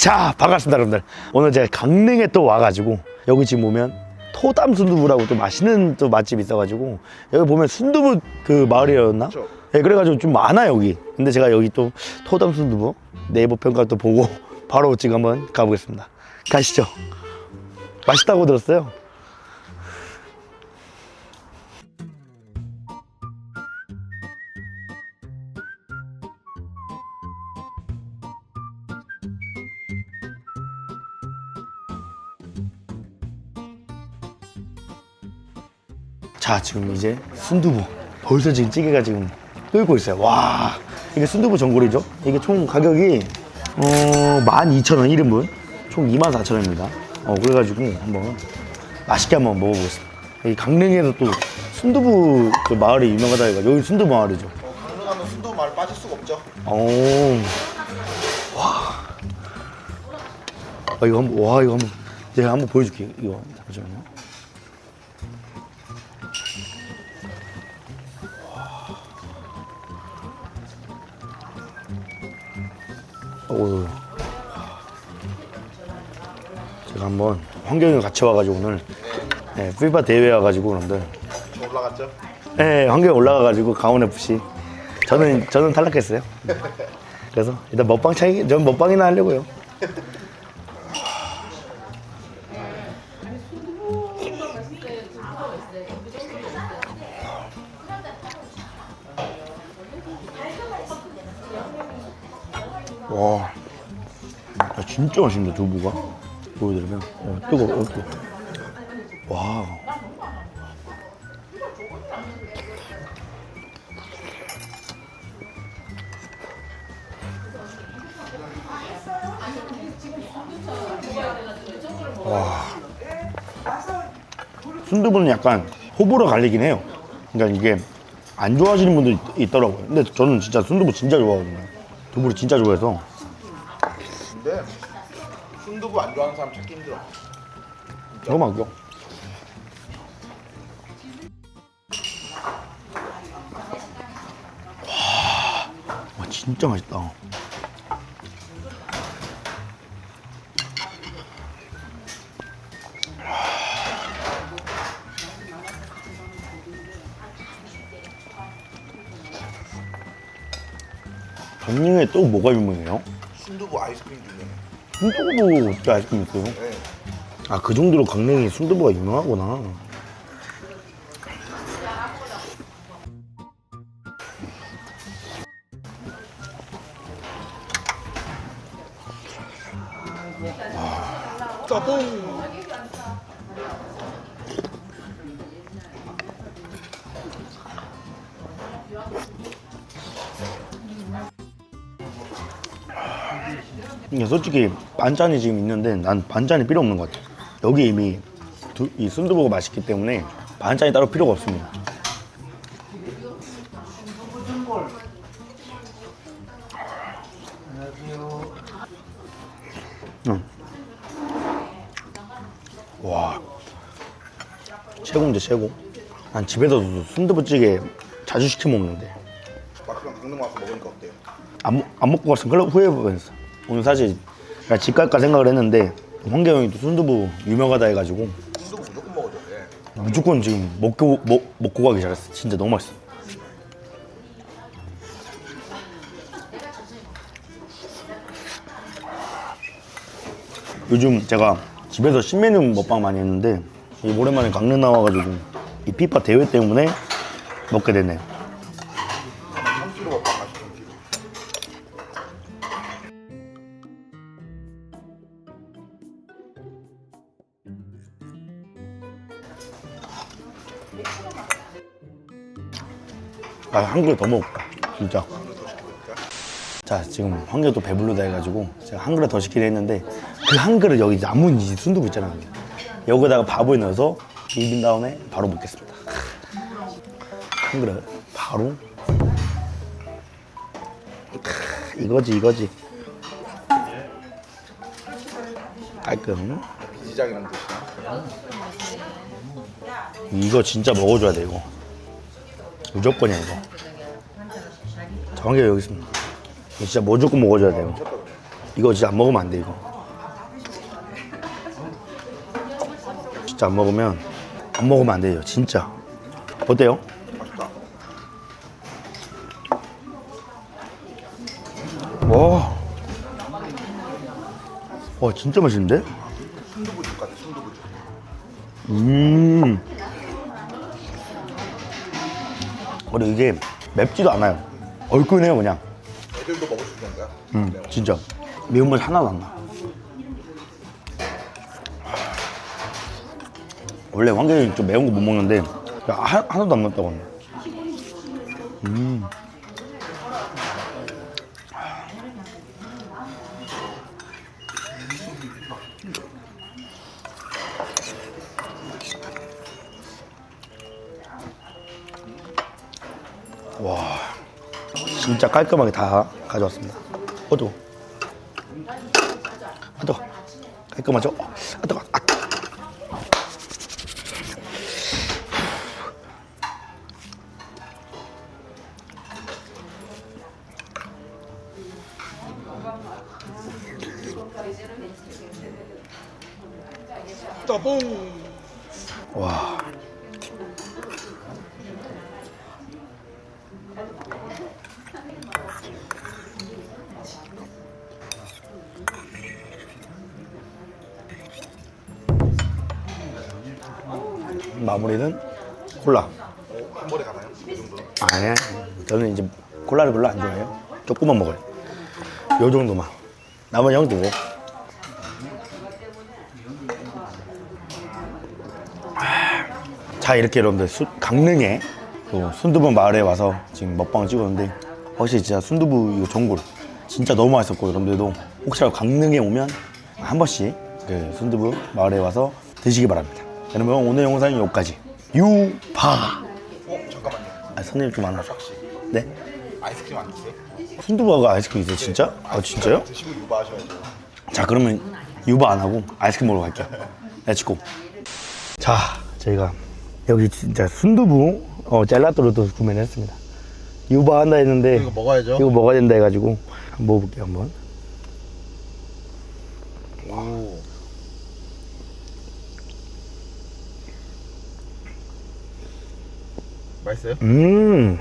자 반갑습니다 여러분들. 오늘 제가 강릉에 또 와가지고 여기 지금 보면 토담 순두부라고 또 맛있는 또 맛집이 있어가지고 여기 보면 순두부 그 마을이었나? 그쵸. 네, 그래가지고 좀 많아 여기. 근데 제가 여기 또 토담 순두부 네이버 평가 또 보고 바로 지금 한번 가보겠습니다. 가시죠. 맛있다고 들었어요 자 지금 이제 순두부 벌써 지금 찌개가 지금 끓고 있어요 와 이게 순두부 전골이죠 이게 총 가격이 어 12,000원 1인분 총 24,000원입니다 어 그래가지고 한번 맛있게 한번 먹어보겠습니다 이 강릉에서 또 순두부 그 마을이 유명하다 해가 여기 순두부 마을이죠 어, 강릉 가면 순두 말 빠질 수가 없죠. 오. 와. 아, 이거 한번, 와, 이거 한번, 제가 한번 보여줄게요. 이거, 잠시만요. 한번 환경이 같이 와가지고 오늘 네, 피바 대회 와가지고 저 올라갔죠. 네, 환경에 올라가가지고 강원 FC. 저는 저는 탈락했어요. 그래서 일단 먹방 차이, 저는 먹방이나 하려고요. 와, 야, 진짜 맛있는데 두부가 보여드리면 어, 뜨거워, 어, 뜨거. 와. 순두부는 약간 호불호 갈리긴 해요. 그러니까 이게 안 좋아하시는 있, 있더라고요. 근데 저는 진짜 순두부 진짜 좋아하거든요. 두부를 진짜 좋아해서. 근데 순두부 안 좋아하는 사람 찾기 힘들어. 너무 맛있어. 와, 와 진짜 맛있다. 강릉에 또 뭐가 유명해요? 순두부 아이스크림 중에. 순두부 어떻게 아이스크림 있어요? 네. 아그 정도로 강릉이 순두부가 유명하구나. 짜뽕. 이게 솔직히 반찬이 지금 있는데 난 반찬이 필요 없는 것 같아. 여기 이미 두- 이 순두부가 맛있기 때문에 반찬이 따로 필요가 없습니다. 응. 와 최고인데 최고. 난 집에서도 순두부찌개 자주 시켜 먹는데 막상 강릉 와서 먹으니까 어때요? 안, 먹- 안 먹고 갔으면 큰일 후회해 뻔했어. 오늘 사실 집 갈까 생각을 했는데 환경이 또 순두부 유명하다 해가지고 순두부 무조건 먹어줘야 돼. 무조건 지금 먹고 먹, 먹고 가기 잘했어. 진짜 너무 맛있어. 요즘 제가 집에서 신메뉴 먹방 많이 했는데 이 오랜만에 강릉 나와가지고 이 피파 대회 때문에 먹게 됐네요. 아, 한 그릇 더 먹을까? 진짜. 자, 지금 또 배불르다 해가지고 제가 한 그릇 더 시키려 했는데 그 한 그릇 여기 남은 이 순두부 있잖아요. 여기다가 밥을 넣어서 비빈 다음에 바로 먹겠습니다. 한 그릇 바로. 크, 이거지, 이거지. 깔끔. 비지장이랑 드시나? 이거 진짜 먹어줘야 돼, 이거. 무조건이야, 이거. 정확히 여기 있습니다. 이거 진짜 무조건 먹어줘야 돼요. 이거 진짜 안 먹으면 안 돼 이거 진짜 안 먹으면 안 먹으면 안 돼요 진짜 어때요? 와, 와 진짜 맛있는데? 순두부죽 같아. 순두부죽. 음. 그리고 이게 맵지도 않아요. 얼큰해요 그냥. 애들도 먹을 수 있는 거야. 음, 진짜 매운맛 하나도 안 나. 원래 왕경이 좀 매운 거 못 먹는데 야, 하, 하나도 안 맵다고. 음. 와, 진짜 깔끔하게 다 가져왔습니다. 어떠? 어떠? 깔끔하죠? 어떠? 아. 따봉. 와. 마무리는 콜라. 한 번에 가나요? 이 정도는? 아니야. 저는 이제 콜라를 별로 안 좋아해요. 조금만 먹어요. 요 정도만. 나머지 형 두고. 자 이렇게 여러분들 수, 강릉에 또 순두부 마을에 와서 지금 먹방을 찍었는데 확실히 진짜 순두부 이거 전골 진짜 너무 맛있었고 여러분들도 혹시라도 강릉에 오면 한 번씩 그 순두부 마을에 와서 드시기 바랍니다. 여러분 오늘 영상은 여기까지. 유파. 어 잠깐만요. 아, 손님 좀. 혹시 네? 아이스크림 안 드세요? 순두부가 아이스크림 있어요, 진짜? 아, 진짜요? 드시고 유바하셔야죠. 자, 그러면 유바 안 하고 아이스크림 먹으러 갈게요. 렛츠고. 자, 저희가 여기 진짜 순두부 어, 젤라또를 또 구매를 했습니다. 유바 한다 했는데 이거 먹어야죠. 이거 먹어야 된다 해가지고 한번 먹어볼게요, 한번. 맛있어요? 음,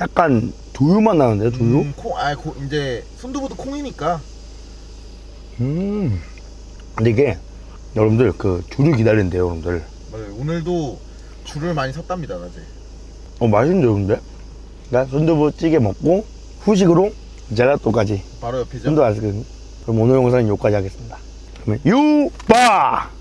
약간 두유맛 나는데요, 두유? 음, 콩, 아, 고, 이제 순두부도 콩이니까. 음. 근데 이게 여러분들 그 줄을 기다린대요, 여러분들. 맞아요. 오늘도 줄을 많이 섰답니다, 낮에. 어, 맛있는데, 여러분들? 나 순두부 찌개 먹고 후식으로 젤라또까지 바로 옆이죠. 순두 아이스크림. 그럼 오늘 영상은 여기까지 하겠습니다. 그러면 유바!